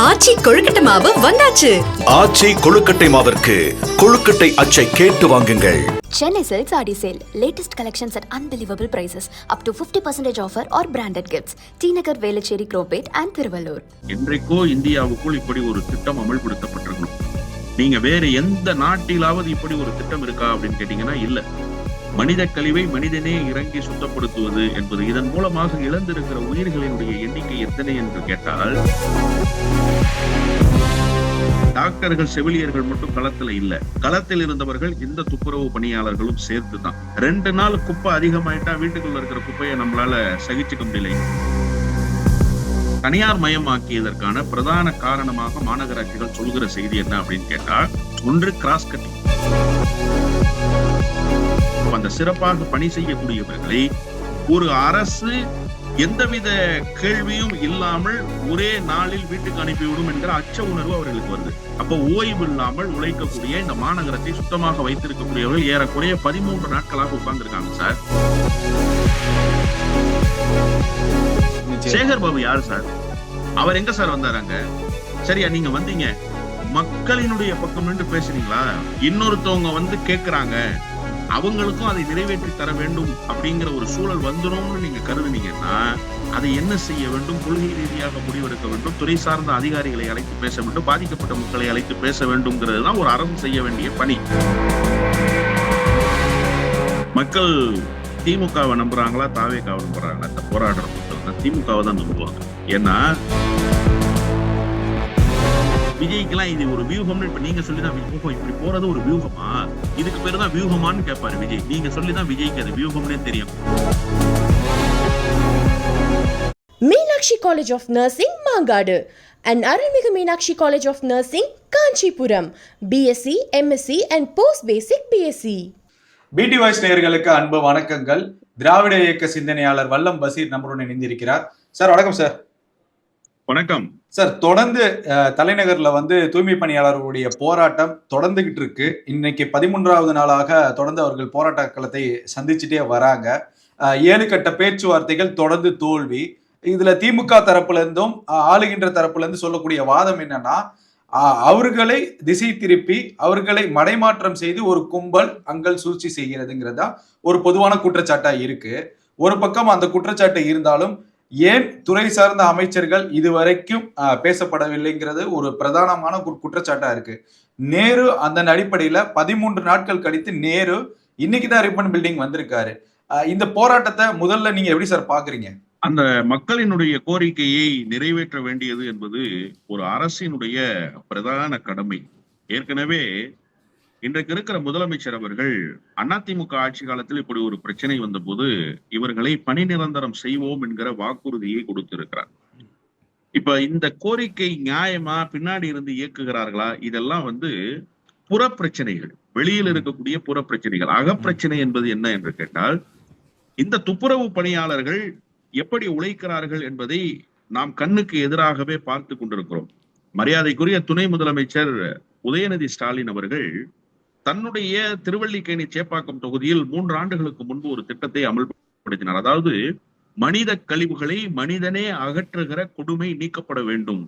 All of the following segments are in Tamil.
ஆச்சி கொழுக்கட்டை மாவு வந்தாச்சு ஆச்சி கொழுக்கட்டை மாவிற்கு கொழுக்கட்டை அச்சை கேட்டு வாங்குங்கள் Chennai Silk Saree Sale. Latest collections at unbelievable prices. Up to 50% offer or branded gifts. T Nagar, Velachery, Cropate and Thiruvallur. என்றைக்கோ இந்தியாவுக்குள் இப்படி ஒரு திட்டம் அமல்படுத்தப்பட்டிருக்கணும் நீங்க வேற எந்த நாட்டிலாவது இப்படி ஒரு திட்டம் இருக்கா அப்படின்னு கேட்டீங்கன்னா இல்ல மனித கழிவை மனிதனே இறங்கி சுத்தப்படுத்துவது என்பது இதன் மூலமாக இழந்திருக்கிற உயிர்களினுடைய எண்ணிக்கை எத்தனை என்று கேட்டால் டாக்டர்கள் செவிலியர்கள் மட்டும் களத்துல இல்ல. களத்தில் இருந்தவர்கள் இந்த துப்புரவு பணியாளர்களும் சேர்த்து தான் ரெண்டு நாள் குப்பை அதிகமாயிட்டா வீட்டுக்குள்ள இருக்கிற குப்பையை நம்மளால சகிச்சுக்க முடியல. தனியார் மயமாக்கியதற்கான பிரதான காரணமாக மாநகராட்சிகள் சொல்கிற செய்தி என்ன அப்படின்னு கேட்டா ஒன்று கிராஸ் கட்டிங் அந்த சிறப்பாக பணி செய்யக்கூடியவர்களை ஒரு அரசு எந்தவித கேள்வியும் இல்லாமல் ஒரே நாளில் வீட்டுக்கு அனுப்பிவிடும் என்கிற அச்ச உணர்வு அவர்களுக்கு வருது. அப்ப ஓய்வு இல்லாமல் உழைக்கக்கூடிய இந்த மாநகரத்தை சுத்தமாக வைத்திருக்கக்கூடியவர்கள் ஏறக்குறைய பதிமூன்று நாட்களாக உட்கார்ந்துருக்காங்க சார். சேகர் பாபு யார் சார்? அவர் எங்க சார் வந்தாராங்க சரியா நீங்க வந்தீங்க. மக்களினுடைய பக்கம் நின்று பேசுறீங்களா இன்னொருத்தவங்க வந்து கேக்குறாங்க. அவங்களுக்கும் அதை நிறைவேற்றி தர வேண்டும் அப்படிங்கிற ஒரு சூழல் வந்துடும்னு நீங்க கருதுனீங்கன்னா அதை என்ன செய்ய வேண்டும்? கொள்கை ரீதியாக முடிவெடுக்க வேண்டும். துறை சார்ந்த அதிகாரிகளை அழைத்து பேச வேண்டும். பாதிக்கப்பட்ட மக்களை அழைத்து பேச வேண்டும்ங்கிறது தான் ஒரு அரசு செய்ய வேண்டிய பணி. மக்கள் திமுகவை நம்புறாங்களா? தாவேக்காவை நம்புறாங்களா? இந்த போராடுற மக்கள் திமுகவை தான் நம்புவாங்க. ஏன்னா விஜய்க்கெல்லாம் இது ஒரு வியூகம்னு இப்ப நீங்க சொல்லிதான் ஓஹோ இப்படி போறது ஒரு வியூகமா? இதுக்கு பேரு தான் வியூகமான்னு கேட்பாரு விஜய். நீங்க சொல்லிதான் விஜய்க்கு அது வியூகம்னே தெரியும். Meenakshi college of nursing Mangadu. And Arulmigu Meenakshi college of nursing Kanchipuram. BSc MSc and post basic BSc PT voice நேயர்களுக்கு அன்பு வணக்கங்கள். திராவிட இயக்க சிந்தனையாளர் வல்லம் பசீர் நம்மளுடன் இணைந்திருக்கிறார். சார் வணக்கம் சார். வணக்கம். சார் தொடர்ந்து தலைநகர்ல வந்து தூய்மை பணியாளர்களுடைய போராட்டம் தொடர்ந்துகிட்டு இருக்கு. இன்னைக்கு பதிமூன்றாவது நாளாக தொடர்ந்து அவர்கள் போராட்ட களத்தை சந்திச்சுட்டே வராங்க. ஏழு கட்ட பேச்சுவார்த்தைகள் தொடர்ந்து தோல்வி. இதுல திமுக தரப்புல இருந்தும் ஆளுகின்ற தரப்புல இருந்து சொல்லக்கூடிய வாதம் என்னன்னா அவர்களை திசை திருப்பி அவர்களை மடைமாற்றம் செய்து ஒரு கும்பல் அங்கள் சூழ்ச்சி செய்கிறதுங்கிறதா ஒரு பொதுவான குற்றச்சாட்டா இருக்கு. ஒரு பக்கம் அந்த குற்றச்சாட்டு இருந்தாலும் ஏன் துறை சார்ந்த அமைச்சர்கள் இதுவரைக்கும் பேசப்படவில்லைங்கிறது ஒரு பிரதானமான குற்றச்சாட்டா இருக்கு. நேரு அந்த அடிப்படையில பதிமூன்று நாட்கள் கழித்து நேரு இன்னைக்கு தான் ரிப்பன் பில்டிங் வந்திருக்காரு. இந்த போராட்டத்தை முதல்ல நீங்க எப்படி சார் பாக்குறீங்க? அந்த மக்களினுடைய கோரிக்கையை நிறைவேற்ற வேண்டியது என்பது ஒரு அரசினுடைய பிரதான கடமை. ஏற்கனவே இன்றைக்கு இருக்கிற முதலமைச்சர் அவர்கள் அதிமுக ஆட்சி காலத்தில் இப்படி ஒரு பிரச்சனை வந்தபோது இவர்களை பணி நிரந்தரம் செய்வோம் என்கிற வாக்குறுதியை கொடுத்திருக்கிறார். இப்ப இந்த கோரிக்கை நியாயமா பின்னாடி இருந்து இயக்குகிறார்களா? இதெல்லாம் வந்து புற பிரச்சனைகள் வெளியில் இருக்கக்கூடிய புற பிரச்சனைகள் அகப்பிரச்சனை என்பது என்ன என்று கேட்டால் இந்த துப்புரவு பணியாளர்கள் எப்படி உழைக்கிறார்கள் என்பதை நாம் கண்ணுக்கு எதிராகவே பார்த்து கொண்டிருக்கிறோம். மரியாதைக்குரிய துணை முதலமைச்சர் உதயநிதி ஸ்டாலின் அவர்கள் தன்னுடைய திருவள்ளிக்கேணி சேப்பாக்கம் தொகுதியில் மூன்று ஆண்டுகளுக்கு முன்பு ஒரு திட்டத்தை அமல்படுத்தினார். அதாவது மனித கழிவுகளை மனிதனே அகற்றுகிற கொடுமை நீக்கப்பட வேண்டும்.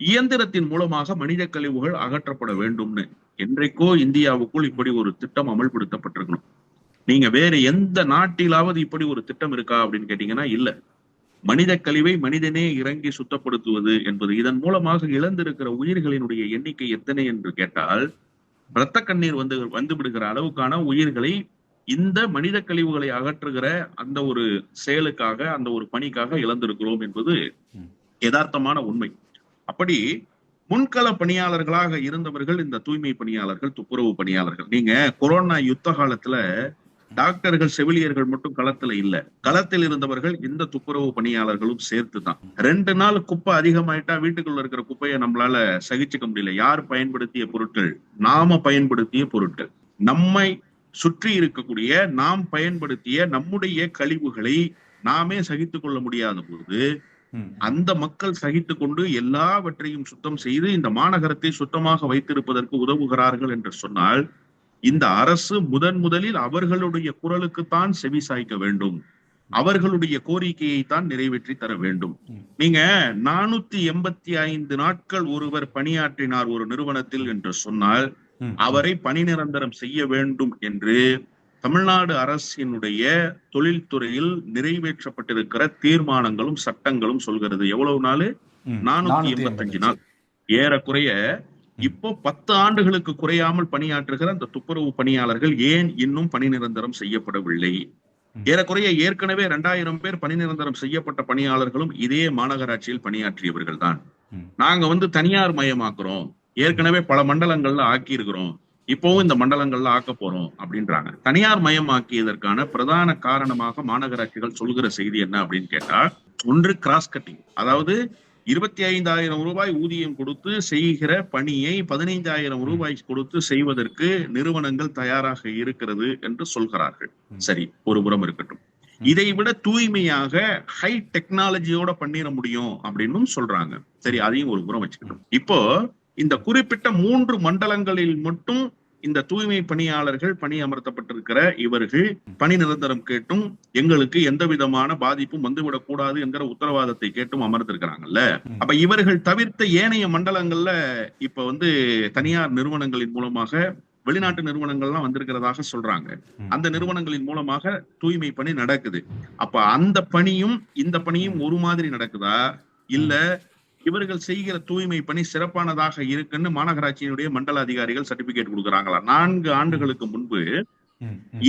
இயந்திரத்தின் மூலமாக மனித கழிவுகள் அகற்றப்பட வேண்டும்னு. என்றைக்கோ இந்தியாவுக்குள் இப்படி ஒரு திட்டம் அமல்படுத்தப்பட்டிருக்கணும். நீங்க வேற எந்த நாட்டிலாவது இப்படி ஒரு திட்டம் இருக்கா அப்படின்னு கேட்டீங்கன்னா இல்ல. மனித கழிவை மனிதனே இறங்கி சுத்தப்படுத்துவது என்பது இதன் மூலமாக இழந்திருக்கிற உயிர்களினுடைய எண்ணிக்கை எத்தனை என்று கேட்டால் இரத்த கண்ணீர் வந்து வந்து விடுகிற அளவுக்கான உயிர்களை இந்த மனித கழிவுகளை அகற்றுகிற அந்த ஒரு செயலுக்காக அந்த ஒரு பணிக்காக இழந்திருக்கிறோம் என்பது யதார்த்தமான உண்மை. அப்படி முன்கள பணியாளர்களாக இருந்தவர்கள் இந்த தூய்மை பணியாளர்கள் துப்புரவு பணியாளர்கள். நீங்க கொரோனா யுத்த காலத்துல டாக்டர்கள் செவிலியர்கள் மட்டும் களத்துல இல்ல. களத்தில் இருந்தவர்கள் இந்த துப்புரவு பணியாளர்களும் சேர்த்து தான் ரெண்டு நாள் குப்பை அதிகமாயிட்டா வீட்டுக்குள்ள இருக்கிற குப்பையை நம்மளால சகிச்சுக்க முடியல. யார் பயன்படுத்திய பொருட்கள்? நாம பயன்படுத்திய பொருட்கள். நம்மை சுற்றி இருக்கக்கூடிய நாம் பயன்படுத்திய நம்முடைய கழிவுகளை நாமே சகித்துக் கொள்ள முடியாத போது அந்த மக்கள் சகித்து கொண்டு எல்லாவற்றையும் சுத்தம் செய்து இந்த மாநகரத்தை சுத்தமாக வைத்திருப்பதற்கு உதவுகிறார்கள் என்று சொன்னால் இந்த அரசு முதன் முதலில் அவர்களுடைய குரலுக்குத்தான் செவி சாய்க்க வேண்டும் அவர்களுடைய கோரிக்கையை தான் நிறைவேற்றி தர வேண்டும். நீங்க நானூத்தி எண்பத்தி ஐந்து நாட்கள் ஒருவர் பணியாற்றினார் ஒரு நிறுவனத்தில் என்று சொன்னால். அவரை பணி நிரந்தரம் செய்ய வேண்டும் என்று தமிழ்நாடு அரசினுடைய தொழில்துறையில் நிறைவேற்றப்பட்டிருக்கிற தீர்மானங்களும் சட்டங்களும் சொல்கிறது எவ்வளவு நாள். நானூத்தி எண்பத்தஞ்சு நாள் ஏறக்குறைய இப்போ பத்து ஆண்டுகளுக்கு குறையாமல் பணியாற்றுகிற அந்த துப்புரவு பணியாளர்கள் ஏன் இன்னும் பணி நிரந்தரம் செய்யப்படவில்லை. ஏறக்குறைய ஏற்கனவே இரண்டாயிரம் பேர் பணி நிரந்தரம் செய்யப்பட்ட பணியாளர்களும் இதே மாநகராட்சியில் பணியாற்றியவர்கள் தான். நாங்க வந்து தனியார் மயமாக்குறோம். ஏற்கனவே பல மண்டலங்கள்ல ஆக்கி இருக்கிறோம் இப்போவும் இந்த மண்டலங்கள்ல ஆக்க போறோம் அப்படின்றாங்க. தனியார் மயமாக்கியதற்கான பிரதான காரணமாக மாநகராட்சிகள் சொல்கிற செய்தி என்ன அப்படின்னு கேட்டா ஒன்று கிராஸ் கட்டிங் அதாவது இருபத்தி ஐந்தாயிரம் ரூபாய் ஊதியம் கொடுத்து செய்கிற பணியை பதினைந்தாயிரம் ரூபாய் கொடுத்து செய்வதற்கு நிறுவனங்கள் தயாராக இருக்கிறது என்று சொல்கிறார்கள். சரி ஒரு புறம் இருக்கட்டும். இதை விட தூய்மையாக ஹை டெக்னாலஜியோட பண்ணிட முடியும் அப்படின்னு சொல்றாங்க. சரி அதையும் ஒரு புறம் வச்சுக்கிட்டோம். இப்போ இந்த குறிப்பிட்ட மூன்று மண்டலங்களில் மட்டும் இந்த தூய்மை பணியாளர்கள் பணி அமர்த்தப்பட்டிருக்கிற இவர்கள் பணி நிரந்தரம் கேட்டும் எங்களுக்கு எந்த விதமான பாதிப்பும் வந்துவிடக் கூடாது என்கிற உத்தரவாதத்தை கேட்டும் அமர்ந்திருக்கிறாங்கல்ல. அப்ப இவர்கள் தவிர்த்த ஏனைய மண்டலங்கள்ல இப்ப வந்து தனியார் நிறுவனங்களின் மூலமாக வெளிநாட்டு நிறுவனங்கள்லாம் வந்திருக்கிறதாக சொல்றாங்க. அந்த நிறுவனங்களின் மூலமாக தூய்மை பணி நடக்குது அப்ப அந்த பணியும் இந்த பணியும் ஒரு மாதிரி நடக்குதா இல்ல இவர்கள் செய்கிற தூய்மை பணி சிறப்பானதாக இருக்குன்னு மாநகராட்சியினுடைய மண்டல அதிகாரிகள் சர்டிபிகேட் கொடுக்குறாங்களா? நான்கு ஆண்டுகளுக்கு முன்பு.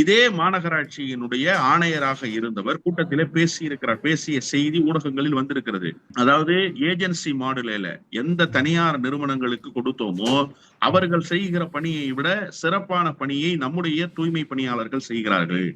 இதே மாநகராட்சியினுடைய ஆணையராக இருந்தவர் கூட்டத்திலே பேசி இருக்கிறார் பேசிய செய்தி ஊடகங்களில் வந்திருக்கிறது. அதாவது ஏஜென்சி மாடுலேல எந்த தனியார் நிறுவனங்களுக்கு கொடுத்தோமோ அவர்கள் செய்கிற பணியை விட சிறப்பான பணியை நம்முடைய தூய்மை பணியாளர்கள் செய்கிறார்கள்.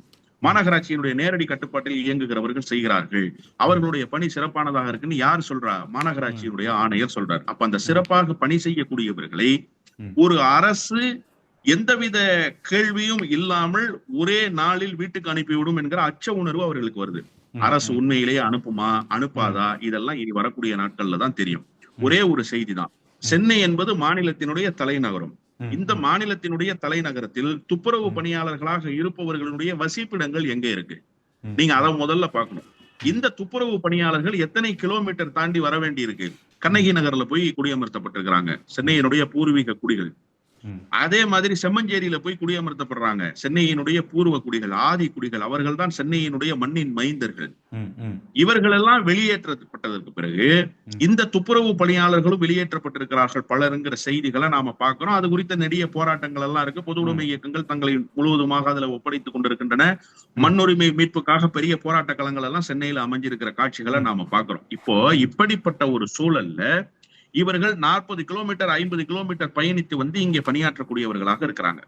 மாநகராட்சியினுடைய நேரடி கட்டுப்பாட்டில் இயங்குகிறவர்கள் செய்கிறார்கள். அவர்களுடைய பணி சிறப்பானதாக இருக்குன்னு யார் சொல்றா? மாநகராட்சியினுடைய ஆணையர் சொல்றார். அப்ப அந்த சிறப்பாக பணி செய்யக்கூடியவர்களை. ஒரு அரசு எந்தவித கேள்வியும் இல்லாமல் ஒரே நாளில் வீட்டுக்கு அனுப்பிவிடும் என்கிற அச்ச உணர்வு அவர்களுக்கு வருது. அரசு உண்மையிலேயே அனுப்புமா அனுப்பாதா? இதெல்லாம் இனி வரக்கூடிய நாட்கள்ல தான் தெரியும். ஒரே ஒரு செய்தி தான் சென்னை என்பது மாநிலத்தினுடைய தலைநகரம். இந்த மாநிலத்தினுடைய தலைநகரத்தில் துப்புரவு பணியாளர்களாக இருப்பவர்களுடைய வசிப்பிடங்கள் எங்க இருக்கு. நீங்க அதை முதல்ல பார்க்கணும். இந்த துப்புரவு பணியாளர்கள் எத்தனை கிலோமீட்டர் தாண்டி வர வேண்டி இருக்கு கண்ணகி நகர்ல போய் குடியமர்த்தப்பட்டிருக்கிறாங்க. சென்னையினுடைய பூர்வீக குடிகள். அதே மாதிரி செம்மஞ்சேரியில போய் குடியமர்த்தப்படுறாங்க. சென்னையினுடைய பூர்வ குடிகள் ஆதி குடிகள் அவர்கள் தான் சென்னையினுடைய மண்ணின் மைந்தர்கள். இவர்கள் எல்லாம் வெளியேற்றப்பட்டதற்கு பிறகு. இந்த துப்புரவு பணியாளர்களும் வெளியேற்றப்பட்டிருக்கிறார்கள் பலருங்கிற செய்திகளை நாம பார்க்கிறோம். அது குறித்த நெடிய போராட்டங்கள் எல்லாம் இருக்கு. பொது உடைமை இயக்கங்கள் தங்களை முழுவதுமாக அதுல ஒப்படைத்துக் கொண்டிருக்கின்றன. மண்ணுரிமை மீட்புக்காக பெரிய போராட்ட களங்கள் எல்லாம் சென்னையில அமைஞ்சிருக்கிற காட்சிகளை நாம பார்க்கிறோம். இப்போ இப்படிப்பட்ட ஒரு சூழல்ல இவர்கள் நாற்பது கிலோமீட்டர் ஐம்பது கிலோமீட்டர் பயணித்து வந்து இங்கே பணியாற்றக்கூடியவர்களாக இருக்கிறாங்க.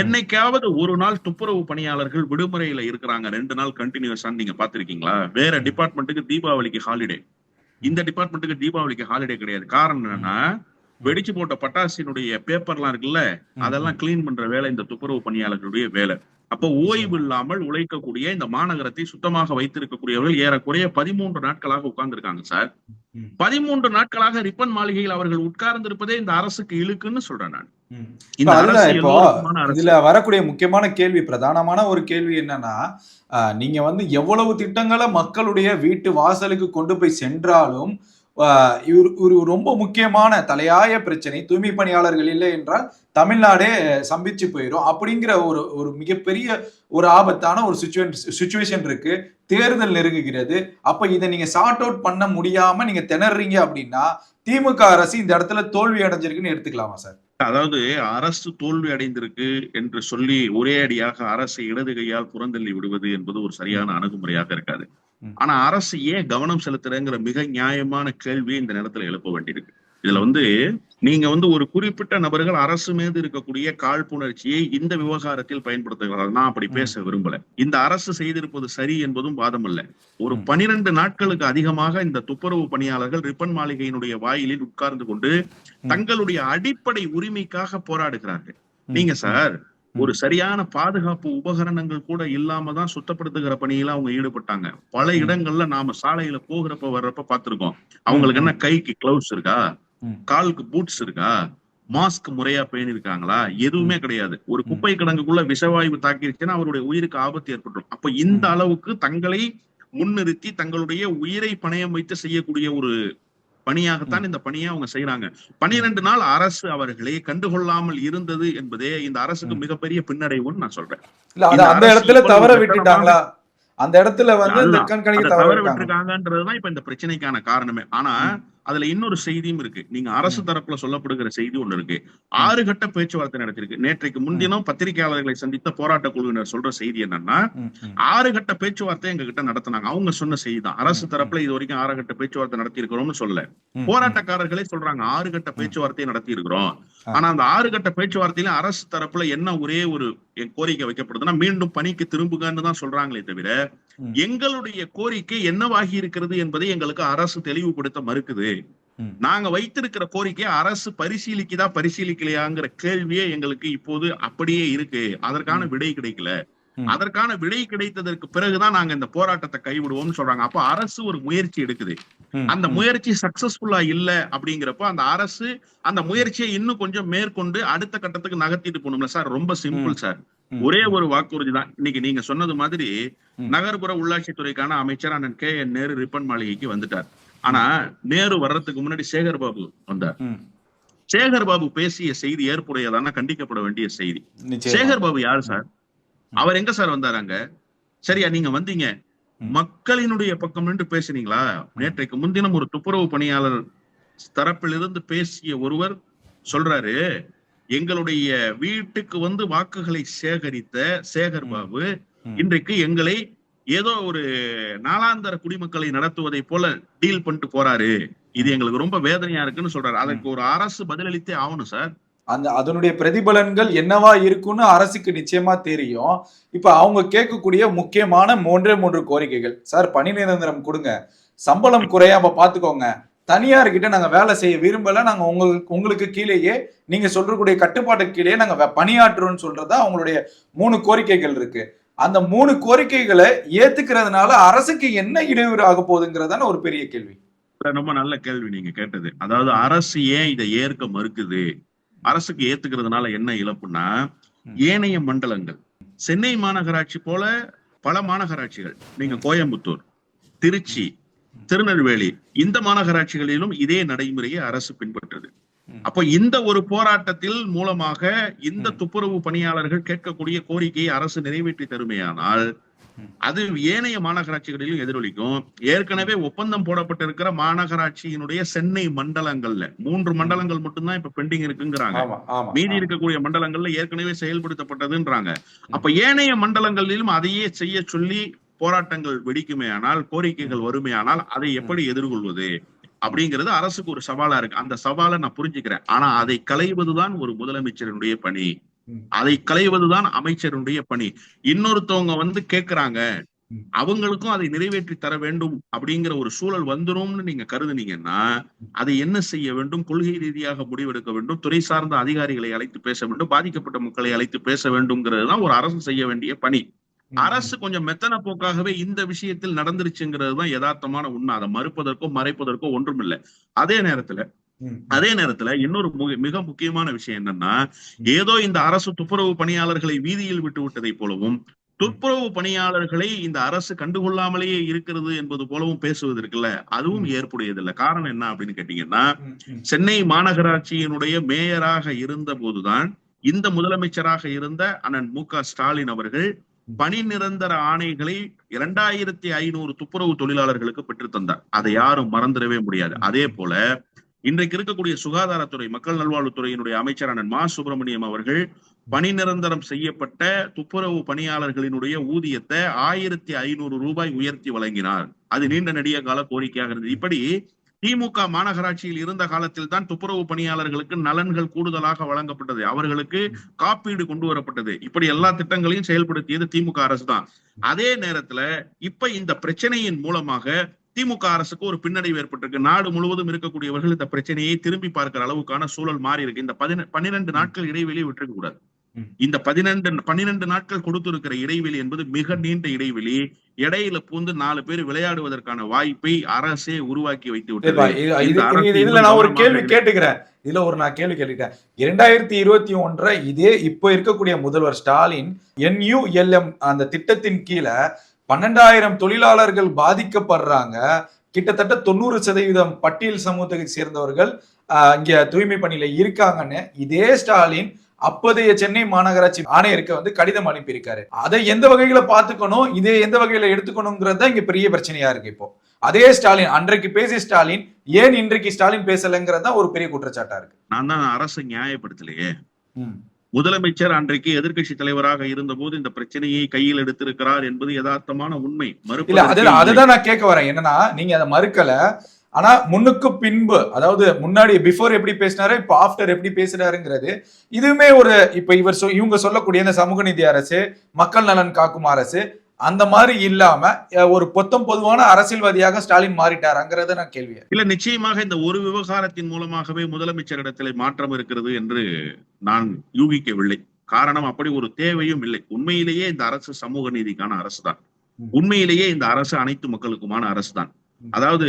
என்னைக்காவது ஒரு நாள் துப்புரவு பணியாளர்கள் விடுமுறையில இருக்கிறாங்க. ரெண்டு நாள் கண்டினியூஸா நீங்க பாத்திருக்கீங்களா வேற டிபார்ட்மெண்ட்டுக்கு தீபாவளிக்கு ஹாலிடே இந்த டிபார்ட்மெண்ட்டுக்கு தீபாவளிக்கு ஹாலிடே கிடையாது. காரணம் என்னன்னா வெடிச்சு போட்ட பட்டாசினுடைய பேப்பர்லாம் இருக்குல்ல. அதெல்லாம் கிளீன் பண்ற வேலை இந்த துப்புரவு பணியாளர்களுடைய வேலை. அப்போ ஓய்வு இல்லாமல் உழைக்கக்கூடிய இந்த மாநகரத்தை சுத்தமாக வைத்திருக்கக்கூடியவர்கள் ஏறக்குறைய பதிமூன்று நாட்களாக உட்கார்ந்திருக்காங்க சார். பதிமூன்று நாட்களாக ரிப்பன் மாளிகையில் அவர்கள் உட்கார்ந்திருப்பதே இந்த அரசுக்கு இழுக்குன்னு சொல்றேன் நான். இந்த இதுல வரக்கூடிய முக்கியமான கேள்வி பிரதானமான ஒரு கேள்வி என்னன்னா நீங்க வந்து எவ்வளவு திட்டங்களை மக்களுடைய வீட்டு வாசலுக்கு கொண்டு போய் சென்றாலும் இவர் ஒரு ரொம்ப முக்கியமான தலையாய பிரச்சனை. தூய்மை பணியாளர்கள் இல்லை என்றால் தமிழ்நாடே சம்பிச்சு போயிடும் அப்படிங்கிற ஒரு ஒரு மிகப்பெரிய ஒரு ஆபத்தான ஒரு சுச்சுவேஷன் சுச்சுவேஷன் இருக்கு. தேர்தல் நெருங்குகிறது. அப்ப இதை நீங்க சார்ட் அவுட் பண்ண முடியாம நீங்க திணறீங்க அப்படின்னா திமுக அரசு இந்த இடத்துல தோல்வி அடைஞ்சிருக்குன்னு எடுத்துக்கலாமா சார்? அதாவது அரசு தோல்வி அடைந்திருக்கு என்று சொல்லி ஒரே அடியாக அரசை இடது கையால் புறந்தள்ளி விடுவது என்பது ஒரு சரியான அணுகுமுறையாக இருக்காது. ஆனா அரசு ஏன் கவனம் செலுத்துறங்கிற மிக நியாயமான கேள்வி இந்த நேரத்துல எழுப்ப வேண்டியிருக்கு. இதுல வந்து நீங்க வந்து ஒரு குறிப்பிட்ட நபர்கள் அரசு மீது இருக்கக்கூடிய காழ்ப்புணர்ச்சியை இந்த விவகாரத்தில் பயன்படுத்துகிறார்கள். நான் அப்படி பேச விரும்பல. இந்த அரசு செய்திருப்பது சரி என்பதும் வாதம் அல்ல. ஒரு. பனிரெண்டு நாட்களுக்கு அதிகமாக இந்த துப்புரவு பணியாளர்கள் ரிப்பன் மாளிகையினுடைய வாயிலில் உட்கார்ந்து கொண்டு தங்களுடைய அடிப்படை உரிமைக்காக போராடுகிறார்கள். நீங்க சார் ஒரு சரியான பாதுகாப்பு உபகரணங்கள் கூட இல்லாம தான் சுத்தப்படுத்துகிற பணியில அவங்க ஈடுபட்டாங்க. பல. இடங்கள்ல நாம சாலையில போகிறப்ப வர்றப்ப பார்த்திருக்கோம். அவங்களுக்கு என்ன கைக்கு கிளவுஸ் இருக்கா. காலுக்கு பூட்ஸ் இருக்கா? மாஸ்க் முறையா பேணிருக்காங்களா எதுவுமே கிடையாது. ஒரு குப்பை கிடங்குக்குள்ள விஷவாயு தாக்கிருச்சுன்னா அவருடைய உயிருக்கு ஆபத்து ஏற்பட்டுரும். அப்ப இந்த அளவுக்கு தங்களை முன்னிறுத்தி தங்களுடைய உயிரை பணயம் வைத்து செய்யக்கூடிய ஒரு பணியாகத்தான் இந்த பணியை அவங்க செய்யறாங்க பனிரெண்டு நாள் அரசு அவர்களை கண்டுகொள்ளாமல் இருந்தது என்பதே இந்த அரசுக்கு மிகப்பெரிய பின்னடைவுன்னு நான் சொல்றேன். அந்த இடத்துல தவற விட்டுட்டாங்களா? அந்த இடத்துல வந்து தவற விட்டுருக்காங்கன்றதுதான் இப்ப இந்த பிரச்சனைக்கான காரணமே. ஆனா அதுல இன்னொரு செய்தியும் இருக்கு. நீங்க அரசு தரப்புல சொல்லப்படுகிற செய்தி ஒண்ணு இருக்கு. ஆறு கட்ட பேச்சுவார்த்தை நடத்திருக்கு நேற்றைக்கு முன்தினம் பத்திரிகையாளர்களை சந்தித்த போராட்ட குழுவினர் சொல்ற செய்தி என்னன்னா. ஆறு கட்ட பேச்சுவார்த்தை எங்க கிட்ட நடத்தினாங்க. அவங்க சொன்ன செய்தி தான். அரசு தரப்புல இது வரைக்கும் ஆறு கட்ட பேச்சுவார்த்தை நடத்தி இருக்கிறோம்னு சொல்லல. ம், போராட்டக்காரர்களே சொல்றாங்க ஆறு கட்ட பேச்சுவார்த்தையை நடத்தி இருக்கிறோம். ஆனா அந்த ஆறு கட்ட பேச்சுவார்த்தையில அரசு தரப்புல என்ன ஒரே ஒரு கோரிக்கை வைக்கப்படுதுன்னா மீண்டும் பணிக்கு திரும்புகன்னு தான் சொல்றாங்களே தவிர. எங்களுடைய கோரிக்கை என்னவாகி இருக்கிறது என்பதை எங்களுக்கு அரசு தெளிவுபடுத்த மறுக்குது. நாங்க வைத்திருக்கிற கோரிக்கை அரசு பரிசீலிக்குதா பரிசீலிக்கலையாங்கிற கேள்வியே எங்களுக்கு இப்போது அப்படியே இருக்கு. அதற்கான விடை கிடைக்கல. அதற்கான விடை கிடைத்ததற்கு பிறகுதான் நாங்க இந்த போராட்டத்தை கைவிடுவோம்னு சொல்றாங்க. அப்ப அரசு ஒரு முயற்சி எடுக்குது. அந்த. முயற்சி சக்சஸ்ஃபுல்லா இல்ல அப்படிங்கிறப்ப அந்த அரசு அந்த முயற்சியை இன்னும் கொஞ்சம் மேற்கொண்டு அடுத்த கட்டத்துக்கு நகர்த்திட்டு போகணும்ல சார். ரொம்ப சிம்பிள் சார். ஒரே ஒரு வாக்குறுதி தான். இன்னைக்கு நீங்க சொன்னது மாதிரி. நகர்ப்புற உள்ளாட்சித்துறைக்கான அமைச்சர் அண்ணன் கே என் நேரு ரிப்பன் மாளிகைக்கு வந்துட்டார். ஆனா நேரு வர்றதுக்கு முன்னாடி சேகர் பாபு வந்தார். சேகர் பாபு பேசிய செய்தி ஏற்புடையதான கண்டிக்கப்பட வேண்டிய செய்தி. சேகர் பாபு யாரு சார்? அவர் எங்க சார் வந்தாரு அங்க? சரியா நீங்க வந்தீங்க. மக்களினுடைய பக்கம் நின்று பேசுனீங்களா? நேற்றைக்கு முன்தினம் ஒரு துப்புரவு பணியாளர் தரப்பிலிருந்து பேசிய ஒருவர் சொல்றாரு எங்களுடைய வீட்டுக்கு வந்து வாக்குகளை சேகரித்த சேகர். பாபு. இன்றைக்கு எங்களை ஏதோ ஒரு நாளாந்தர குடிமக்களை நடத்துவதை போல டீல் பண்ணிட்டு போறாரு. இது எங்களுக்கு ரொம்ப வேதனையா இருக்குன்னு சொல்றாரு. அதற்கு ஒரு அரசு பதிலளித்தே ஆகணும் சார். அந்த அதனுடைய பிரதிபலன்கள் என்னவா இருக்குன்னு அரசுக்கு நிச்சயமா தெரியும். இப்ப அவங்க கேட்கக்கூடிய முக்கியமான மூன்றே மூன்று கோரிக்கைகள். சார் பணி நிரந்தரம் கொடுங்க. சம்பளம் குறையாம பாத்துக்கோங்க. தனியார் கிட்ட நாங்க வேலை செய்ய விரும்பல. நாங்க உங்களுக்கு உங்களுக்கு கீழேயே நீங்க சொல்றக்கூடிய கட்டுப்பாட்டுக்கு கீழேயே நாங்க வே- பணியாற்றுறோம்னு சொல்றதா அவங்களுடைய மூணு கோரிக்கைகள் இருக்கு. அந்த மூணு கோரிக்கைகளை ஏத்துக்கிறதுனால அரசுக்கு என்ன இடையூறு ஆக போகுதுங்கிறதான ஒரு பெரிய கேள்வி. ரொம்ப நல்ல கேள்வி நீங்க கேட்டது. அதாவது அரசு ஏன் இதை ஏற்க மறுக்குது? அரசுக்கு ஏத்துக்கிறதுனால என்ன இழப்புன்னா ம். ஏனைய மண்டலங்கள். சென்னை மாநகராட்சி போல பல மாநகராட்சிகள். நீங்க கோயம்புத்தூர் திருச்சி திருநெல்வேலி இந்த மாநகராட்சிகளிலும் இதே நடைமுறையை அரசு பின்பற்றுது. அப்போ இந்த ஒரு போராட்டத்தில் மூலமாக இந்த. துப்புரவு பணியாளர்கள் கேட்கக்கூடிய கோரிக்கையை அரசு நிறைவேற்றி தருமையானால். அது ஏனைய மாநகராட்சிகளிலும் எதிரொலிக்கும். ஏற்கனவே ஒப்பந்தம் போடப்பட்டிருக்கிற மாநகராட்சியினுடைய சென்னை மண்டலங்கள்ல மூன்று மண்டலங்கள் மட்டும்தான் இப்ப பெண்டிங் இருக்குங்கிறாங்க. மீதி இருக்கக்கூடிய மண்டலங்கள்ல ஏற்கனவே செயல்படுத்தப்பட்டதுன்றாங்க. அப்ப ஏனைய மண்டலங்களிலும் அதையே செய்ய சொல்லி போராட்டங்கள் வெடிக்குமே ஆனால் கோரிக்கைகள் வருமே ஆனால் அதை எப்படி எதிர்கொள்வது? அப்படிங்கிறது அரசுக்கு ஒரு சவாலா இருக்கு. அந்த சவாலை நான் புரிஞ்சுக்கிறேன். ஆனா அதை களைவதுதான் ஒரு முதலமைச்சரினுடைய பணி. அதை களைவதுதான் அமைச்சருடைய பணி. இன்னொருத்தவங்க வந்து கேக்குறாங்க. அவங்களுக்கும் அதை நிறைவேற்றி தர வேண்டும் அப்படிங்கிற ஒரு சூழல் வந்துரும்னு நீங்க கருதுனீங்கன்னா அதை என்ன செய்ய வேண்டும்? கொள்கை ரீதியாக முடிவெடுக்க வேண்டும்? துறை சார்ந்த அதிகாரிகளை அழைத்து பேச வேண்டும்? பாதிக்கப்பட்ட மக்களை அழைத்து பேச வேண்டும்ங்கிறது தான் ஒரு அரசு செய்ய வேண்டிய பணி. அரசு கொஞ்சம் மெத்தன போக்காகவே இந்த விஷயத்தில் நடந்துருச்சுங்கிறது தான் யதார்த்தமான உண்மை. அதை மறுப்பதற்கோ மறைப்பதற்கோ ஒன்றும் இல்லை அதே நேரத்துல. அதே நேரத்துல இன்னொரு மிக முக்கியமான விஷயம் என்னன்னா ஏதோ இந்த அரசு துப்புரவு பணியாளர்களை வீதியில் விட்டு விட்டதை போலவும் துப்புரவு பணியாளர்களை இந்த அரசு கண்டுகொள்ளாமலேயே இருக்கிறது என்பது போலவும் பேசுவது இருக்குல்ல அதுவும் ஏற்புடையதில்லை. காரணம் என்ன அப்படின்னு கேட்டீங்கன்னா. சென்னை மாநகராட்சியினுடைய மேயராக இருந்த போதுதான் இந்த முதலமைச்சராக இருந்த அண்ணன் மு க ஸ்டாலின் அவர்கள் பணி நிரந்தர ஆணைகளை இரண்டாயிரத்தி ஐநூறு துப்புரவு தொழிலாளர்களுக்கு பெற்றுத்தந்தார் அதை யாரும் மறந்துடவே முடியாது. அதே போல இன்றைக்கு இருக்கக்கூடிய சுகாதாரத்துறை மக்கள் நல்வாழ்வுத்துறையினுடைய அமைச்சரான மா. சுப்பிரமணியம் அவர்கள் பணி நிரந்தரம் செய்யப்பட்ட துப்புரவு பணியாளர்களினுடைய ஊதியத்தை ஆயிரத்தி ஐநூறு ரூபாய் உயர்த்தி வழங்கினார். அது நீண்ட நெடிய கால கோரிக்கையாக இருந்தது. இப்படி திமுக மாநகராட்சியில் இருந்த காலத்தில் தான் துப்புரவு பணியாளர்களுக்கு நலன்கள் கூடுதலாக வழங்கப்பட்டது. அவர்களுக்கு காப்பீடு கொண்டு வரப்பட்டது. இப்படி எல்லா திட்டங்களையும் செயல்படுத்தியது திமுக அரசு தான். அதே நேரத்துல இப்ப இந்த பிரச்சனையின் மூலமாக திமுக அரசுக்கு ஒரு பின்னடைவு ஏற்பட்டிருக்கு. நாடு முழுவதும் இருக்கக்கூடியவர்கள் இந்த பிரச்சனையை திரும்பி பார்க்கிற அளவுக்கான சூழல் மாறி இருக்கு. இந்த பதின பன்னிரண்டு நாட்கள் இடைவெளி விட்டுருக்க கூடாது. இந்த பதினெண்டு பன்னிரண்டு நாட்கள் கொடுத்திருக்கிற இடைவெளி என்பது மிக நீண்ட இடைவெளி. இடையில பூந்து நாலு பேர் விளையாடுவதற்கான வாய்ப்பை அரசே உருவாக்கி வைத்து விட்டது. இதுல நான் ஒரு கேள்வி. கேட்டுக்கிறேன். இதுல ஒரு நான் கேள்வி கேட்டுக்கிறேன். இரண்டாயிரத்தி இருபத்தி ஒன்றை இதே இப்போ இருக்கக்கூடிய முதல்வர் ஸ்டாலின் என்யூஎல்எம் அந்த திட்டத்தின் கீழே பன்னெண்டாயிரம் தொழிலாளர்கள் பாதிக்கப்படுறாங்க. கிட்டத்தட்ட தொண்ணூறு சதவீதம் பட்டியல் சமூகத்தை சேர்ந்தவர்கள் இங்க தூய்மை பணியில இருக்காங்கன்னு இதே ஸ்டாலின் அப்போதைய சென்னை மாநகராட்சி ஆணையருக்கு வந்து கடிதம் அனுப்பியிருக்காரு. அதை எந்த வகையில பாத்துக்கணும் இதை எந்த வகையில எடுத்துக்கணுங்கிறது தான் இங்க பெரிய பிரச்சனையா இருக்கு இப்போ. அதே ஸ்டாலின் அன்றைக்கு பேசிய ஸ்டாலின் ஏன் இன்றைக்கு ஸ்டாலின் பேசலைங்கிறது தான் ஒரு பெரிய குற்றச்சாட்டா இருக்கு. நான் தான் அரசு நியாயப்படுத்தலையே. முதலமைச்சர் அன்றைக்கு எதிர்க்கட்சி தலைவராக இருந்தபோது இந்த பிரச்சனையை கையில் எடுத்திருக்கிறார் என்பது யதார்த்தமான உண்மை. இல்லை. அதுதான் நான் கேட்க வரேன். என்னன்னா நீங்க அதை மறுக்கல. ஆனா முன்னுக்கு பின்பு அதாவது முன்னாடி பிஃபோர் எப்படி பேசினாரு இப்போ ஆஃப்டர் எப்படி பேசுறாருங்கிறது இதுவுமே ஒரு இப்ப இவர் இவங்க சொல்லக்கூடிய இந்த சமூக நீதி அரசு மக்கள் நலன் காக்கும் அரசு அந்த மாதிரி இல்லாம ஒரு பொத்தம் பொதுவான அரசியல்வாதியாக ஸ்டாலின் மாறிட்டாராங்கிறத நான் கேள்வி இல்ல நிச்சயமாக இந்த ஒரு விவகாரத்தின் மூலமாகவே முதலமைச்சரிடத்திலே மாற்றம் இருக்கிறது என்று நான் யூகிக்கவில்லை. காரணம் அப்படி ஒரு தேவையும் இல்லை. உண்மையிலேயே இந்த அரசு சமூக நீதிக்கான அரசு தான். உண்மையிலேயே இந்த அரசு அனைத்து மக்களுக்குமான அரசு தான். அதாவது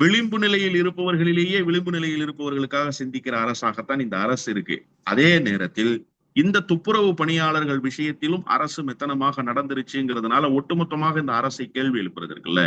விளிம்பு நிலையில் இருப்பவர்களிலேயே விளிம்பு நிலையில் இருப்பவர்களுக்காக சிந்திக்கிற அரசாகத்தான் இந்த அரசு இருக்கு. அதே நேரத்தில் இந்த துப்புரவு பணியாளர்கள் விஷயத்திலும் அரசு மெத்தனமாக நடந்துருச்சுங்கிறதுனால ஒட்டுமொத்தமாக இந்த அரசை கேள்வி எழுப்புறது இருக்குல்ல.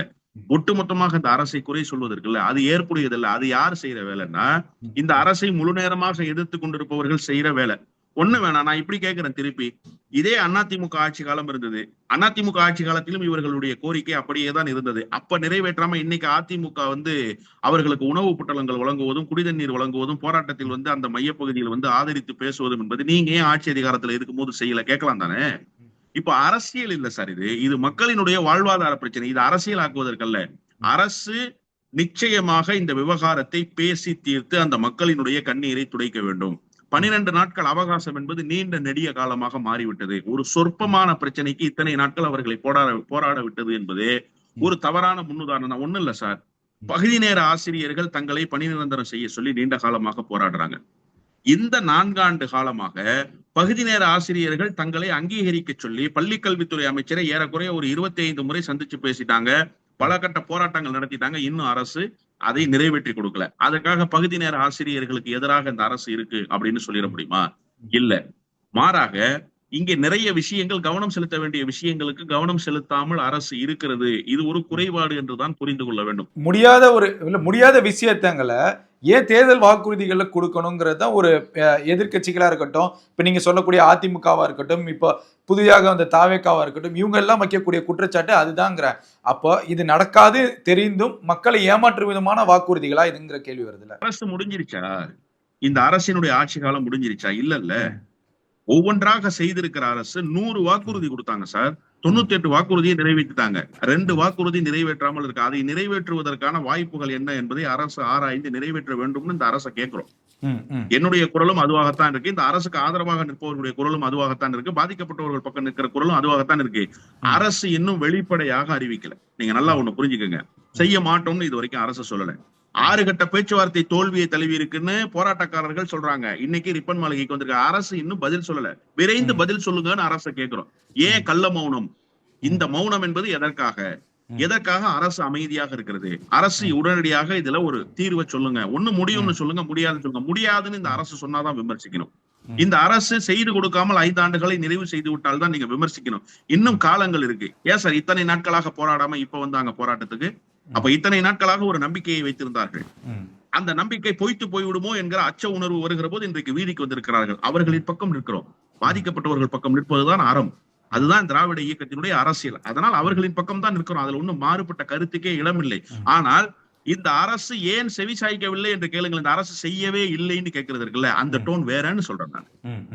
ஒட்டுமொத்தமாக இந்த அரசை குறை சொல்வதற்குல்ல அது ஏற்புடையதல்ல. அது யார் செய்யற வேலைன்னா இந்த அரசை முழு நேரமாக எதிர்த்து கொண்டிருப்பவர்கள் செய்யற வேலை. ஒண்ணு வேணாம் நான் இப்படி கேட்கிறேன் திருப்பி. இதே அதிமுக ஆட்சி காலம் இருந்தது. அதிமுக ஆட்சி காலத்திலும் இவர்களுடைய கோரிக்கை அப்படியே தான் இருந்தது. அப்ப நிறைவேற்றாம இன்னைக்கு அதிமுக வந்து அவர்களுக்கு உணவு புட்டலங்கள் வழங்குவதும் குடிதண்ணீர் வழங்குவதும் போராட்டத்தில் வந்து அந்த மையப்பகுதியில் வந்து ஆதரித்து பேசுவதும் என்பது நீங்க ஏன் ஆட்சி அதிகாரத்துல இருக்கும்போது செய்யல? கேட்கலாம் தானே? இப்ப அரசியல் இல்ல சார் இது. இது மக்களினுடைய வாழ்வாதார பிரச்சனை. இது அரசியல் ஆக்குவதற்கல்ல அரசு நிச்சயமாக இந்த விவகாரத்தை பேசி தீர்த்து அந்த மக்களினுடைய கண்ணீரை துடைக்க வேண்டும். பனிரெண்டு நாட்கள் அவகாசம் என்பது நீண்ட நெடிய காலமாக மாறிவிட்டது. ஒரு சொற்பமான பிரச்சனைக்கு இத்தனை நாட்கள் அவர்களை போராட போராட விட்டது என்பது ஒரு தவறான முன்னுதாரணம். ஒண்ணு ஒண்ணும் இல்ல சார். பகுதி நேர ஆசிரியர்கள் தங்களை பணி நிரந்தரம் செய்ய சொல்லி நீண்ட காலமாக போராடுறாங்க. இந்த நான்காண்டு காலமாக பகுதி நேர ஆசிரியர்கள் தங்களை அங்கீகரிக்க சொல்லி பள்ளிக்கல்வித்துறை அமைச்சரை ஏறக்குறைய ஒரு இருபத்தி ஐந்து முறை சந்திச்சு பேசிட்டாங்க. பல கட்ட போராட்டங்கள் நடத்திட்டாங்க. இன்னும் அரசு அதை நிறைவேற்றி கொடுக்கல. அதுக்காக பகுதி நேர ஆசிரியர்களுக்கு எதிராக இந்த அரசு இருக்கு அப்படின்னு சொல்லிட முடியுமா? இல்ல. மாறாக இங்கே நிறைய விஷயங்கள் கவனம் செலுத்த வேண்டிய விஷயங்களுக்கு கவனம் செலுத்தாமல் அரசு இருக்கிறது. இது ஒரு குறைபாடு என்றுதான் புரிந்து கொள்ள வேண்டும். முடியாத ஒரு இல்ல முடியாத விஷயத்தங்களை ஏன் தேர்தல் வாக்குறுதிகளை கொடுக்கணுங்கிறது தான் ஒரு அஹ், எதிர்க்கட்சிகளா இருக்கட்டும் இப்ப நீங்க சொல்லக்கூடிய அதிமுகவா இருக்கட்டும் இப்போ புதிதாக வந்த தாவேக்காவா இருக்கட்டும் இவங்க எல்லாம் வைக்கக்கூடிய குற்றச்சாட்டு அதுதாங்கிறேன் அப்போ இது நடக்காது தெரிந்தும் மக்களை ஏமாற்றும் விதமான வாக்குறுதிகளா இதுங்கிற கேள்வி வருதுல்ல. அரசு முடிஞ்சிருச்சா? இந்த அரசினுடைய ஆட்சி காலம் முடிஞ்சிருச்சா? இல்ல ஒவ்வொன்றாக செய்திருக்கிற அரசு. நூறு வாக்குறுதி கொடுத்தாங்க சார். தொண்ணூத்தி எட்டு வாக்குறுதியை நிறைவேற்றிட்டாங்க. ரெண்டு வாக்குறுதி நிறைவேற்றாமல் இருக்கு. அதை நிறைவேற்றுவதற்கான வாய்ப்புகள் என்ன என்பதை அரசு ஆராய்ந்து நிறைவேற்ற வேண்டும்னு இந்த அரசை கேட்கிறோம். என்னுடைய குரலும் அதுவாகத்தான் இருக்கு. இந்த அரசுக்கு ஆதரவாக நிற்பவர்களுடைய குரலும் அதுவாகத்தான் இருக்கு. பாதிக்கப்பட்டவர்கள் பக்கம் நிற்கிற குரலும் அதுவாகத்தான் இருக்கு. அரசு இன்னும் வெளிப்படையாக அறிவிக்கல. நீங்க நல்லா ஒண்ணு புரிஞ்சுக்கங்க. செய்ய மாட்டோம்னு இது வரைக்கும் அரசு சொல்லல. ஆறு கட்ட பேச்சுவார்த்தை தோல்வியை தழுவி இருக்குன்னு போராட்டக்காரர்கள் சொல்றாங்க. இன்னைக்கு ரிப்பன் மாளிகைக்கு வந்திருக்க அரசு இன்னும் பதில் சொல்லல. விரைந்து பதில் சொல்லுங்கன்னு அரசை கேட்கிறோம் ஏன் கள்ள மௌனம்? இந்த மௌனம் என்பது எதற்காக? எதற்காக அரசு அமைதியாக இருக்கிறது? அரசு உடனடியாக இதுல ஒரு தீர்வை சொல்லுங்க. ஒண்ணு முடியும்னு சொல்லுங்க முடியாதுன்னு சொல்லுங்க. முடியாதுன்னு இந்த அரசு சொன்னாதான் விமர்சிக்கணும். இந்த அரசு செய்து கொடுக்காமல் ஐந்து ஆண்டுகளை நிறைவு செய்து விட்டால் தான் நீங்க விமர்சிக்கணும். இன்னும் காலங்கள் இருக்கு. ஏன் சார் இத்தனை நாட்களாக போராடாம இப்ப வந்தாங்க போராட்டத்துக்கு? அப்ப இத்தனை நாட்களாக ஒரு நம்பிக்கையை வைத்திருந்தார்கள். அந்த நம்பிக்கை பொய்த்து போய்விடுமோ என்கிற அச்ச உணர்வு வருகிற போது இன்றைக்கு வீதிக்கு வந்திருக்கிறார்கள். அவர்களின் பக்கம் நிற்கிறோம். பாதிக்கப்பட்டவர்கள் பக்கம் நிற்பதுதான் அறம். அதுதான் திராவிட இயக்கத்தினுடைய அரசியல். அதனால் அவர்களின் பக்கம் தான் நிற்கிறோம். அதுல ஒண்ணும் மாறுபட்ட கருத்துக்கே இடமில்லை. ஆனால் இந்த அரசு ஏன் செவி சாய்க்கவில்லை என்று கேளுங்கள் இந்த அரசு செய்யவே இல்லைன்னு கேட்கறது இருக்குல்ல அந்த டோன் வேறன்னு சொல்றேன் நான்.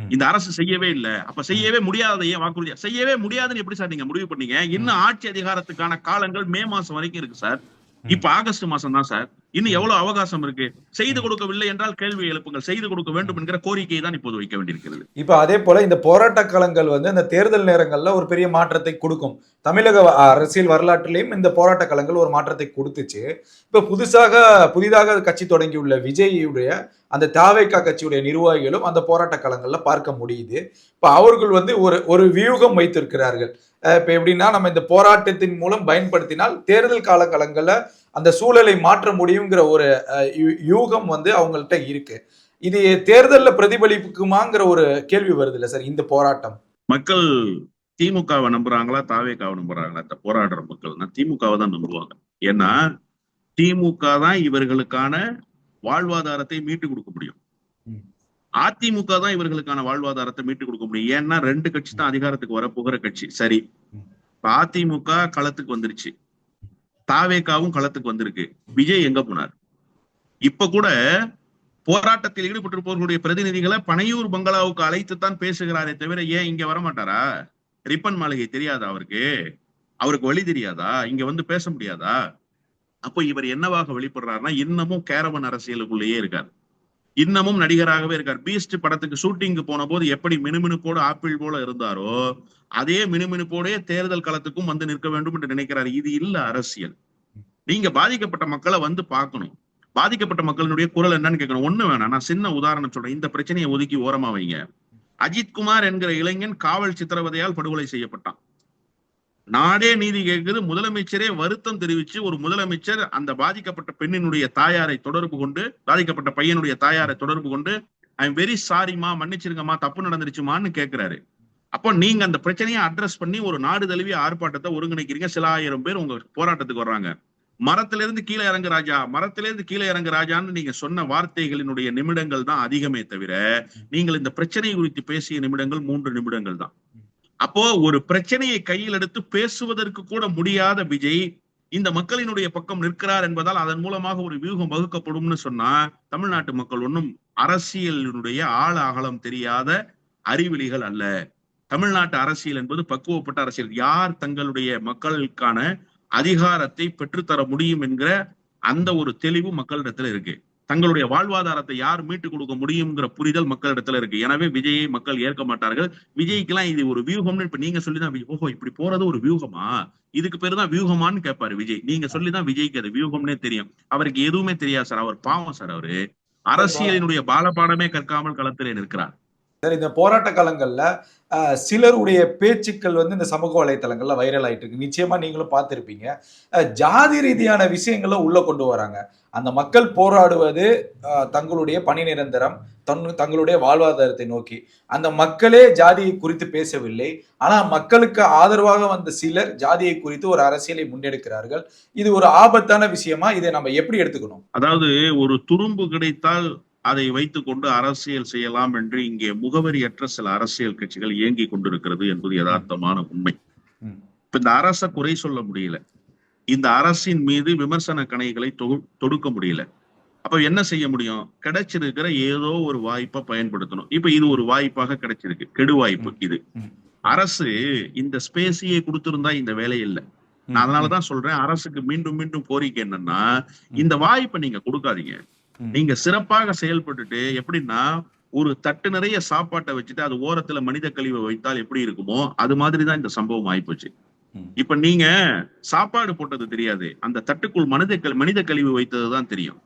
இந்த அரசு செய்யவே இல்ல. அப்ப செய்யவே முடியாததை ஏன் வாக்குறுதி? செய்யவே முடியாதுன்னு எப்படி சார் நீங்க முடிவு பண்ணீங்க? இன்னும் ஆட்சி அதிகாரத்துக்கான காலங்கள் மே மாசம் வரைக்கும் இருக்கு சார். இப்ப ஆகஸ்ட் மாசம் தான் சார். இன்னும் எவ்வளவு அவகாசம் இருக்கு? செய்து கொடுக்கவில்லை என்றால் கேள்வி எழுப்புங்கள். செய்து கொடுக்க வேண்டும் என்கிற கோரிக்கையை தான் இப்போது வைக்க வேண்டியிருக்கிறது. இப்ப அதே போல இந்த போராட்ட களங்கள் வந்து இந்த தேர்தல் நேரங்கள்ல ஒரு பெரிய மாற்றத்தை கொடுக்கும். தமிழக அரசியல் வரலாற்றிலையும் இந்த போராட்ட களங்கள் ஒரு மாற்றத்தை கொடுத்துச்சு. இப்ப புதுசாக புதிதாக கட்சி தொடங்கியுள்ள விஜயுடைய அந்த தாவேக்கா கட்சியுடைய நிர்வாகிகளும் அந்த போராட்ட களங்கள்ல பார்க்க முடியுது. இப்ப அவர்கள் வந்து ஒரு ஒரு வியூகம் வைத்திருக்கிறார்கள். இப்ப எப்படின்னா நம்ம இந்த போராட்டத்தின் மூலம் பயன்படுத்தினால் தேர்தல் காலகலங்கள்ல அந்த சூழலை மாற்ற முடியுங்கிற ஒரு யூகம் வந்து அவங்கள்ட்ட இருக்கு. இது தேர்தல்ல பிரதிபலிப்புக்குமாங்கிற ஒரு கேள்வி வருது இல்ல சார் இந்த போராட்டம்? மக்கள் திமுகவை நம்புறாங்களா தாவேக்காவை நம்புறாங்களா? இந்த போராடுற மக்கள் நான் திமுகவை தான் நம்புவாங்க. ஏன்னா திமுக தான் இவர்களுக்கான வாழ்வாதாரத்தை மீட்டு கொடுக்க முடியும். அதிமுக தான் இவர்களுக்கான வாழ்வாதாரத்தை மீட்டு கொடுக்க முடியும். ஏன்னா ரெண்டு கட்சி தான் அதிகாரத்துக்கு வர போகிற கட்சி. சரி. அதிமுக களத்துக்கு வந்துருச்சு. தாவேக்காவும் களத்துக்கு வந்திருக்கு. விஜய் எங்க போனார்? இப்ப கூட போராட்டத்தில் ஈடுபட்டிருப்பவர்களுடைய பிரதிநிதிகளை பனையூர் பங்களாவுக்கு அழைத்து தான் பேசுகிறாரே தவிர ஏன் இங்க வரமாட்டாரா? ரிப்பன் மாளிகை தெரியாதா அவருக்கு? அவருக்கு வழி தெரியாதா? இங்க வந்து பேச முடியாதா? அப்போ இவர் என்னவாக வெளிப்படுறாருன்னா இன்னமும் கேரவன் அரசியலுக்குள்ளேயே இருக்கார். இன்னமும் நடிகராகவே இருக்கார். பீஸ்ட் படத்துக்கு ஷூட்டிங்க்கு போன போது எப்படி மினுமினுப்போடு ஆப்பிள் போல இருந்தாரோ அதே மினுமினுப்போடே தேர்தல் களத்துக்கும் வந்து நிற்க வேண்டும் என்று நினைக்கிறார். இது இல்ல அரசியல். நீங்க பாதிக்கப்பட்ட மக்களை வந்து பார்க்கணும். பாதிக்கப்பட்ட மக்களினுடைய குரல் என்னன்னு கேட்கணும். ஒண்ணு வேணாம். நான் சின்ன உதாரணம் சொல்றேன். இந்த பிரச்சனையை ஒதுக்கி ஓரமா வைங்க. அஜித்குமார் என்கிற இளைஞன் காவல் சித்திரவதையால் படுகொலை செய்யப்பட்டான். நாடே நீதி கேட்குது. முதலமைச்சரே வருத்தம் தெரிவிச்சு ஒரு முதலமைச்சர் அந்த பாதிக்கப்பட்ட பெண்ணினுடைய தாயாரை தொடர்பு கொண்டு பாதிக்கப்பட்ட பையனுடைய தாயாரை தொடர்பு கொண்டு ஐ எம் வெரி சாரிமா மன்னிச்சிருங்கம்மா தப்பு நடந்துருச்சுமான்னு கேட்கிறாரு. அப்போ நீங்க அந்த பிரச்சனையை அட்ரஸ் பண்ணி ஒரு நாடு தழுவிய ஆர்ப்பாட்டத்தை ஒருங்கிணைக்கிறீங்க. சில ஆயிரம் பேர் உங்க போராட்டத்துக்கு வர்றாங்க. மரத்திலிருந்து கீழே இறங்கு ராஜா மரத்திலிருந்து கீழே இறங்கு ராஜான்னு நீங்க சொன்ன வார்த்தைகளினுடைய நிமிடங்கள் தான் அதிகமே தவிர நீங்கள் இந்த பிரச்சனை குறித்து பேசிய நிமிடங்கள் மூன்று நிமிடங்கள் தான். அப்போ ஒரு பிரச்சனையை கையில் எடுத்து பேசுவதற்கு கூட முடியாத விஜய் இந்த மக்களினுடைய பக்கம் நிற்கிறார் என்பதால் அதன் மூலமாக ஒரு வியூகம் வகுக்கப்படும்னு சொன்னா தமிழ்நாட்டு மக்கள் ஒன்றும் அரசியலினுடைய ஆழ அகலம் தெரியாத அறிவிலிகள் அல்ல. தமிழ்நாட்டு அரசியல் என்பது பக்குவப்பட்ட அரசியல். யார் தங்களுடைய மக்களுக்கான அதிகாரத்தை பெற்றுத்தர முடியும் என்கிற அந்த ஒரு தெளிவு மக்களிடத்துல இருக்கு. தங்களுடைய வாழ்வாதாரத்தை யார் மீட்டு கொடுக்க முடியுங்கிற புரிதல் மக்களிடத்துல இருக்கு. எனவே விஜயை மக்கள் ஏற்க மாட்டார்கள். விஜய்க்கெல்லாம் இது ஒரு வியூகம்னு இப்ப நீங்க சொல்லிதான் ஓஹோ இப்படி போறது ஒரு வியூகமா? இதுக்கு பேரு தான் வியூகமான்னு கேட்பாரு விஜய். நீங்க சொல்லிதான் விஜய்க்கு அது வியூகம்னே தெரியும். அவருக்கு எதுவுமே தெரியாது சார். அவர் பாவம் சார் அவரு. அரசியலினுடைய பாலபாடமே கற்காமல் களத்திலே நிற்கிறார். சார் இந்த போராட்ட காலங்களில் சிலருடைய பேச்சுக்கள் வந்து இந்த சமூக வலைத்தளங்கள்ல வைரல் ஆயிட்டு இருக்கு நிச்சயமா நீங்களும் பார்த்திருப்பீங்க. ஜாதி ரீதியான விஷயங்களை உள்ளே கொண்டு வராங்க. அந்த மக்கள் போராடுவது தங்களுடைய பணி நிரந்தரம் தன் தங்களுடைய வாழ்வாதாரத்தை நோக்கி. அந்த மக்களே ஜாதியை குறித்து பேசவில்லை. ஆனா மக்களுக்கு ஆதரவாக வந்த சிலர் ஜாதியை குறித்து ஒரு அரசியலை முன்னெடுக்கிறார்கள். இது ஒரு ஆபத்தான விஷயமா? இதை நம்ம எப்படி எடுத்துக்கணும்? அதாவது ஒரு துரும்பு கிடைத்தால் அதை வைத்துக் கொண்டு அரசியல் செய்யலாம் என்று இங்கே முகவரியற்ற சில அரசியல் கட்சிகள் இயங்கி கொண்டிருக்கிறது என்பது யதார்த்தமான உண்மை. இப்ப இந்த அரச குறை சொல்ல முடியல. இந்த அரசின் மீது விமர்சன கணைகளை தொகு- தொடுக்க முடியல. அப்ப என்ன செய்ய முடியும்? கிடைச்சிருக்கிற ஏதோ ஒரு வாய்ப்பை பயன்படுத்தணும். இப்ப இது ஒரு வாய்ப்பாக கிடைச்சிருக்கு. கெடு வாய்ப்பு இது. அரசு இந்த ஸ்பேஸையே கொடுத்திருந்தா இந்த வேலை இல்லை. நான் அதனாலதான் சொல்றேன் அரசுக்கு மீண்டும் மீண்டும் கோரிக்கை என்னன்னா இந்த வாய்ப்பை நீங்க கொடுக்காதீங்க. நீங்க சிறப்பாக செயல்பட்டுட்டு எப்படின்னா ஒரு தட்டு நிறைய சாப்பாட்டை வச்சுட்டு அது ஓரத்துல மனித கழிவை வைத்தால் எப்படி இருக்குமோ அது மாதிரிதான் இந்த சம்பவம் ஆயிப்போச்சு. இப்ப நீங்க சாப்பாடு போட்டது தெரியாது. அந்த தட்டுக்குள் மனித மனித கழிவு வைத்ததுதான் தெரியும்.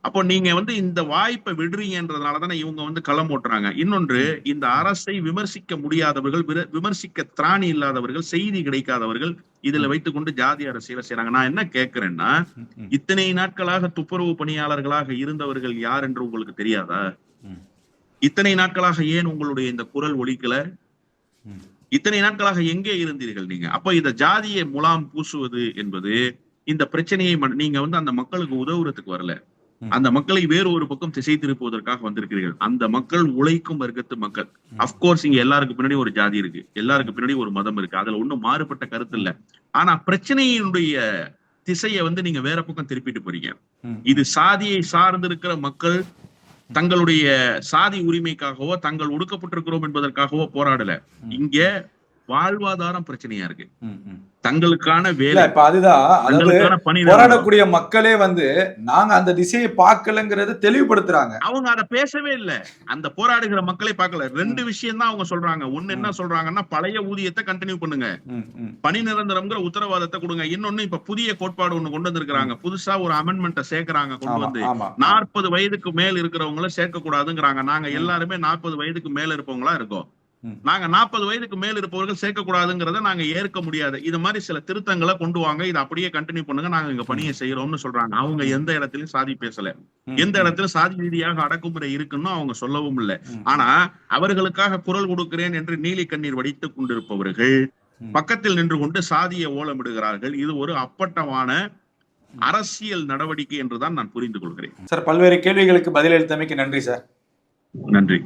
அப்போ நீங்க வந்து இந்த வாய்ப்பை விடுறீங்கன்றதுனால தானே இவங்க வந்து களம் ஓட்டுறாங்க. இன்னொன்று இந்த அரசை விமர்சிக்க முடியாதவர்கள் விர- விமர்சிக்க திராணி இல்லாதவர்கள் செய்தி கிடைக்காதவர்கள் இதுல வைத்துக்கொண்டு ஜாதி அரசியலை செய்றாங்க. நான் என்ன கேட்கிறேன்னா இத்தனை நாட்களாக துப்புரவு பணியாளர்களாக இருந்தவர்கள் யார் என்று உங்களுக்கு தெரியாதா. இத்தனை நாட்களாக ஏன் உங்களுடைய இந்த குரல் ஒலிக்கல? ம். இத்தனை நாட்களாக எங்கே இருந்தீர்கள் நீங்க? அப்ப இந்த ஜாதியை முலாம் பூசுவது என்பது இந்த பிரச்சனையை நீங்க வந்து அந்த மக்களுக்கு உதவுறதுக்கு வரல. அந்த மக்களை வேறு ஒரு பக்கம் திசை திருப்புவதற்காக வந்திருக்கிறீர்கள். அந்த மக்கள் உழைக்கும் வர்க்கத்து மக்கள். அப்கோர்ஸ் இங்க எல்லாருக்கு பின்னாடி ஒரு ஜாதி இருக்கு. எல்லாருக்கு பின்னாடி ஒரு மதம் இருக்கு. அதுல ஒண்ணும் மாறுபட்ட கருத்து இல்ல. ஆனா பிரச்சனையினுடைய திசையை வந்து நீங்க வேற பக்கம் திருப்பிட்டு போறீங்க. இது சாதியை சார்ந்திருக்கிற மக்கள் தங்களுடைய சாதி உரிமைக்காகவோ தாங்கள் ஒடுக்கப்பட்டிருக்கிறோம் என்பதற்காகவோ போராடல. இங்க வாழ்வாதாரம் பிரச்சனையா இருக்கு. தங்களுக்கான வேலை இப்ப அதுதான். அதாவது. போராடக்கூடிய மக்களே வந்து நாங்க அந்த திசையை பார்க்கலங்கிறத தெளிவுபடுத்துறாங்க. அவங்க அத பேசவே இல்ல. அந்த போராடுகிற மக்களை பார்க்கல. ரெண்டு விஷயம் தான் அவங்க சொல்றாங்க. ஒண்ணு என்ன சொல்றாங்கன்னா பழைய ஊதியத்தை கண்டினியூ பண்ணுங்க. பணி நிரந்தரம்ங்கிற உத்தரவாதத்தை கொடுங்க. இன்னொன்னு இப்ப புதிய கோட்பாடு ஒண்ணு கொண்டு வந்திருக்கிறாங்க. புதுசா ஒரு அமெண்ட்மெண்ட்டை சேர்க்கறாங்க கொண்டு வந்து. நாற்பது வயதுக்கு மேல் இருக்கிறவங்கள சேர்க்க கூடாதுங்கிறாங்க நாங்க எல்லாருமே நாற்பது வயதுக்கு மேல இருப்பவங்களா இருக்கோம். நாங்க நாற்பது வயதுக்கு மேல் இருப்பவர்கள் சேர்க்கக்கூடாதுங்கிறத நாங்க ஏற்க முடியாது. இது மாதிரி சில திருத்தங்களை கொண்டு வாங்க. இதை அப்படியே கண்டினியூ பண்ணுங்க. நாங்க இங்க பணியை செய்யறோம்னு சொல்றாங்க. அவங்க எந்த இடத்துலயும் சாதி பேசல. எந்த இடத்துல சாதி ரீதியாக அடக்குமுறை இருக்குன்னு அவங்க சொல்லவும் இல்லை. ஆனா அவர்களுக்காக குரல் கொடுக்கிறேன் என்று நீலி கண்ணீர் வடித்துக் கொண்டிருப்பவர்கள். பக்கத்தில் நின்று கொண்டு சாதிய ஓலமிடுகிறார்கள். இது ஒரு அப்பட்டமான அரசியல் நடவடிக்கை என்றுதான் நான் புரிந்து கொள்கிறேன். சார் பல்வேறு கேள்விகளுக்கு பதிலளித்தமைக்கு நன்றி சார். நன்றி.